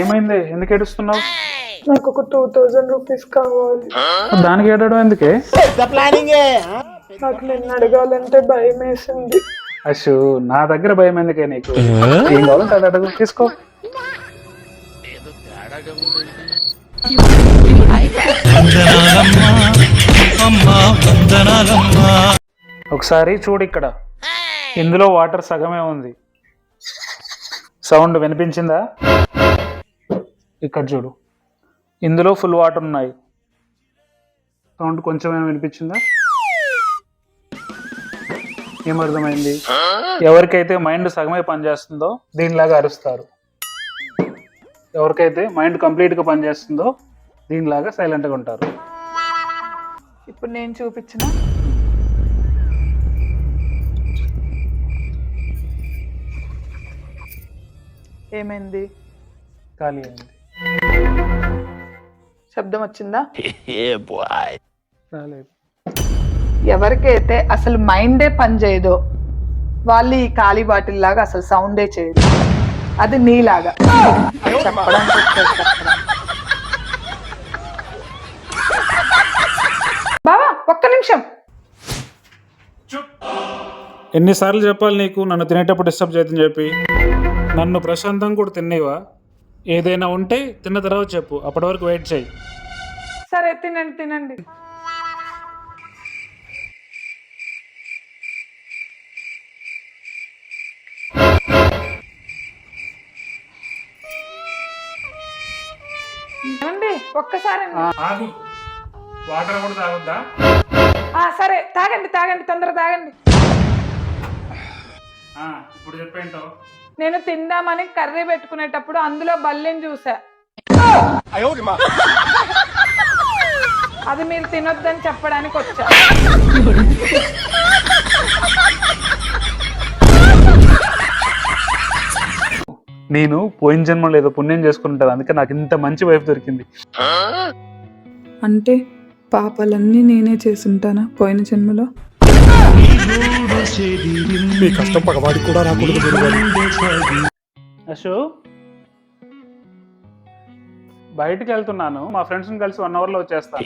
ఏమైంది? ఎందుకు ఏడుస్తున్నావు? నాకు ఒక టూ థౌజండ్ రూపీస్ కావాలి. దానికి ఏడడం ఎందుకే? నాకు నిన్ను అడగాలంటే భయం వేసింది అశు నా దగ్గర భయం ఎందుకే నీకు? ఏం కావాలంటే అది అడుగు తీసుకో. ఒకసారి చూడు ఇక్కడ. ఇందులో వాటర్ సగమే ఉంది. సౌండ్ వినిపించిందా? ఇక్కడ చూడు. ఇందులో ఫుల్ వాటర్ ఉన్నాయి. సౌండ్ కొంచెం వినిపించిందా? ఏమర్థమైంది? ఎవరికైతే మైండ్ సగమే పనిచేస్తుందో దీనిలాగా అరుస్తారు. ఎవరికైతే మైండ్ కంప్లీట్గా పనిచేస్తుందో దీనిలాగా సైలెంట్గా ఉంటారు. ఇప్పుడు నేను చూపించిన ఏమైంది? ఖాళీ అయింది. శబ్దం వచ్చిందా? రాలేదు. ఎవరికైతే అసలు మైండే పని చేయదో వాళ్ళు ఈ ఖాళీ బాటిల్ లాగా అసలు సౌండే చేయదు అది నీలాగా. చెప్పడం. బావా ఒక్క నిమిషం. ఎన్నిసార్లు చెప్పాలి నీకు? నన్ను తినేటప్పుడు డిస్టర్బ్ చేయదని చెప్పి. నన్ను ప్రశాంతం కూడా తినేవా ఏదైనా ఉంటే తిన్న తర్వాత చెప్పు. అప్పటి వరకు వెయిట్ చేయి. సరే తినండి తినండి. ఏమండి ఒక్కసారి ఆగు. వాటర్ కూడా తాగొద్దా? సరే తాగండి తాగండి తొందర తాగండి. ఇప్పుడు చెప్పేంటో? నేను తిందామని కర్రీ పెట్టుకునేటప్పుడు అందులో బల్లిని చూసా. అది మీరు తినొద్దని చెప్పడానికి వచ్చా. నేను పోయిన జన్మలో ఏదో పుణ్యం చేసుకుని ఉంటాను అందుకే నాకు ఇంత మంచి వైఫ్ దొరికింది. అంటే పాపాలన్నీ నేనే చేసుంటానా పోయిన జన్మలో? అశు బయటికి వెళ్తున్నాను. మా ఫ్రెండ్స్ కలిసి వన్ అవర్లో వచ్చేస్తాను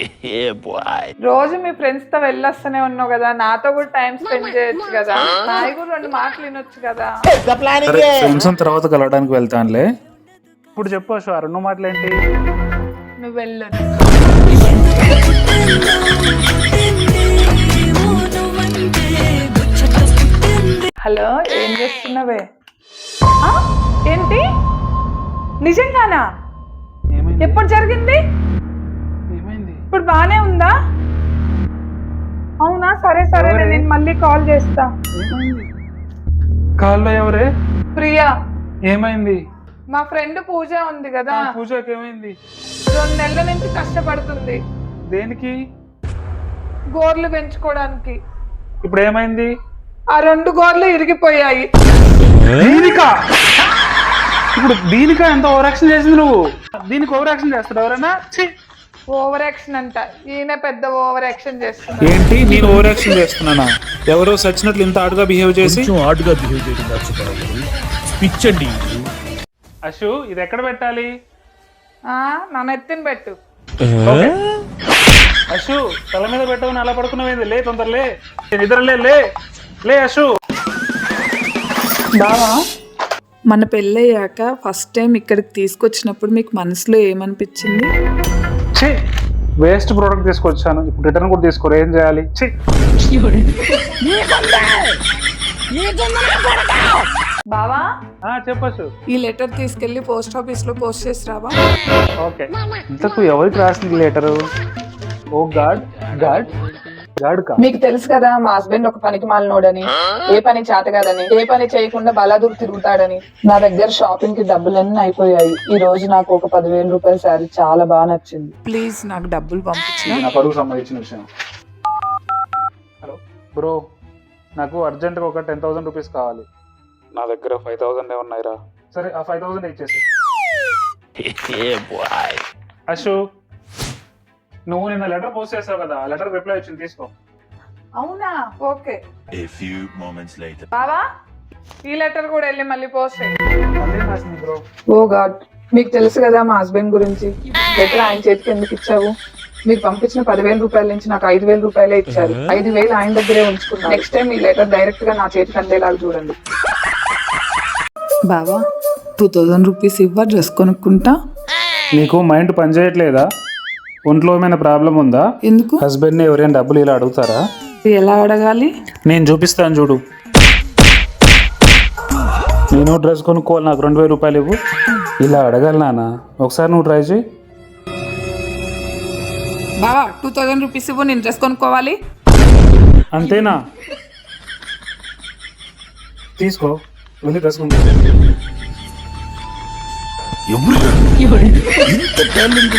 రోజు మీ ఫ్రెండ్స్తో వెళ్ళొస్తూనే ఉన్నావు కదా నాతో కూడా టైం స్పెండ్ చేయొచ్చు కదా. నాయి కూడా రెండు మాటలు వినొచ్చు కదా. ఫ్రెండ్స్ తర్వాత కలవడానికి వెళ్తానులే. ఇప్పుడు చెప్పు అశు ఆ రెండు మాటలు ఏంటి నువ్వు వెళ్ళు హలో ఏం చేస్తున్నావే? ఆ? ఏంటి? నిజంగానా? ఏమైంది? ఎప్పుడు జరిగింది? ఏమైంది? ఇప్పుడు బానే ఉందా? అవునా? సరే సరే? నేను మళ్ళీ కాల్ చేస్తా. ఏమైంది? కాల్లో ఎవరే? ప్రియా. ఏమైంది? మా ఫ్రెండ్ పూజ ఉంది కదా. ఆ పూజకి ఏమైంది? రెండు నెలల నుంచి కష్టపడుతుంది. దేనికి? గోర్లు పెంచుకోవడానికి. ఇప్పుడు ఏమైంది? ఆ రెండు గోర్లు ఇరిగిపోయాయి. దీనికా? ఇప్పుడు దీనికా ఎంత ఓవర్ యాక్షన్ చేసింది నువ్వు? దీనికి ఓవర్ యాక్షన్ చేస్తాడు ఎవరైనా! ఓవర్ యాక్షన్ అంట. ఈయన పెద్ద ఓవర్ యాక్షన్ చేస్తున్నాడు. ఏంటి? నేను ఓవర్ యాక్షన్ చేస్తున్నానా? ఎవరో సచ్చినట్లు ఇంత ఆడుగా బిహేవ్ చేసి? కొంచెం ఆడుగా బిహేవ్ చేయడం నచ్చుతారు పిచ్చండి అశు ఇది ఎక్కడ పెట్టాలి? ఆ, నా నెత్తిన పెట్టు. ఓకే. అశు తల మీద పెట్టవని అలా పడుకున్నావేంది? లే తొందర లే నిద్ర లే. లే అశు బావా మన పెళ్ళయ్యాక ఫస్ట్ టైం ఇక్కడికి తీసుకొచ్చినప్పుడు మీకు మనసులో ఏమనిపించింది? ఛీ వేస్ట్ ప్రోడక్ట్ తీసుకొచ్చాను. ఇప్పుడు రిటర్న్ కూడా తీసుకోరు. ఏం చేయాలి? ఛీ. బావా ఆ, చెప్పచ్చు. ఈ లెటర్ తీసుకెళ్ళి పోస్ట్ ఆఫీస్లో పోస్ట్ చేసి రావా ఓకే. ఇంతకు ఎవరికి రాసింది లెటరు? ఓ గాడ్ గాడ్. మీకు తెలుసు కదా మా హస్బెండ్ ఒక పనికి మాలినోడని. ఏ పని చేత కాదని ఏ పని చేయకుండా బలాదూరు తిరుగుతాడని. నా దగ్గర షాపింగ్కి డబ్బులన్నీ అయిపోయాయి. ఈ రోజు నాకు ఒక పదివేల రూపాయల శారీ చాలా బాగా నచ్చింది. ప్లీజ్ నాకు డబ్బులు పంపించిన ఇది నా పరుగు సంబంధించిన విషయం. హలో బ్రో నాకు అర్జెంట్గా ఒక టెన్ థౌసండ్ రూపీస్ కావాలి. నా దగ్గర ఫైవ్ థౌసండ్ ఉన్నాయిరా. సరే ఆ ఫైవ్ థౌసండ్ ఇచ్చేసి అశు నువ్వు నిన్న లెటర్ పోస్ట్ చేసావు కదా లెటర్ రిప్లై వచ్చింది తీసుకో. అవునా? Okay. A few moments later. బావా ఈ లెటర్ కూడా వెళ్ళి మళ్ళీ పోస్ట్ రాసింది బ్రో. ఓ గాడ్ మీకు తెలుసు కదా మా హస్బెండ్ గురించి? లెటర్ ఆయన చేతికి ఎందుకు ఇచ్చావు? మీరు పంపించిన పదివేల రూపాయల నుంచి నాకు ఐదు వేల రూపాయలే ఇచ్చారు. ఐదు వేలు ఆయన దగ్గరే ఉంచుకున్నాను నెక్స్ట్ టైం ఈ లెటర్ డైరెక్ట్గా నా చేతికి అందేలాగా చూడండి. బావా టూ థౌజండ్ రూపీస్ ఇవ్వ డ్రెస్ కొనుక్కుంటా? నీకు మైండ్ పనిచేయట్లేదా ఒంట్లో ఏమైనా ప్రాబ్లం ఉందా? ఎందుకు? హస్బెండ్ని ఎవరైనా డబ్బులు ఇలా అడుగుతారా? ఎలా అడగాలి? నేను చూపిస్తాను చూడు. నేను డ్రెస్ కొనుక్కోవాలి నాకు రెండు వేల రూపాయలు ఇవ్వు. ఇలా అడగాలి నాన్న. ఒకసారి నువ్వు ట్రై చేయి బావా టూ థౌజండ్ రూపీస్ ఇవ్వు నేను డ్రెస్ కొనుక్కోవాలి. అంతేనా? తీసుకో. వెళ్ళి డ్రెస్ కొనుక్కో. ఎవరు? ఇంత టాలెంట్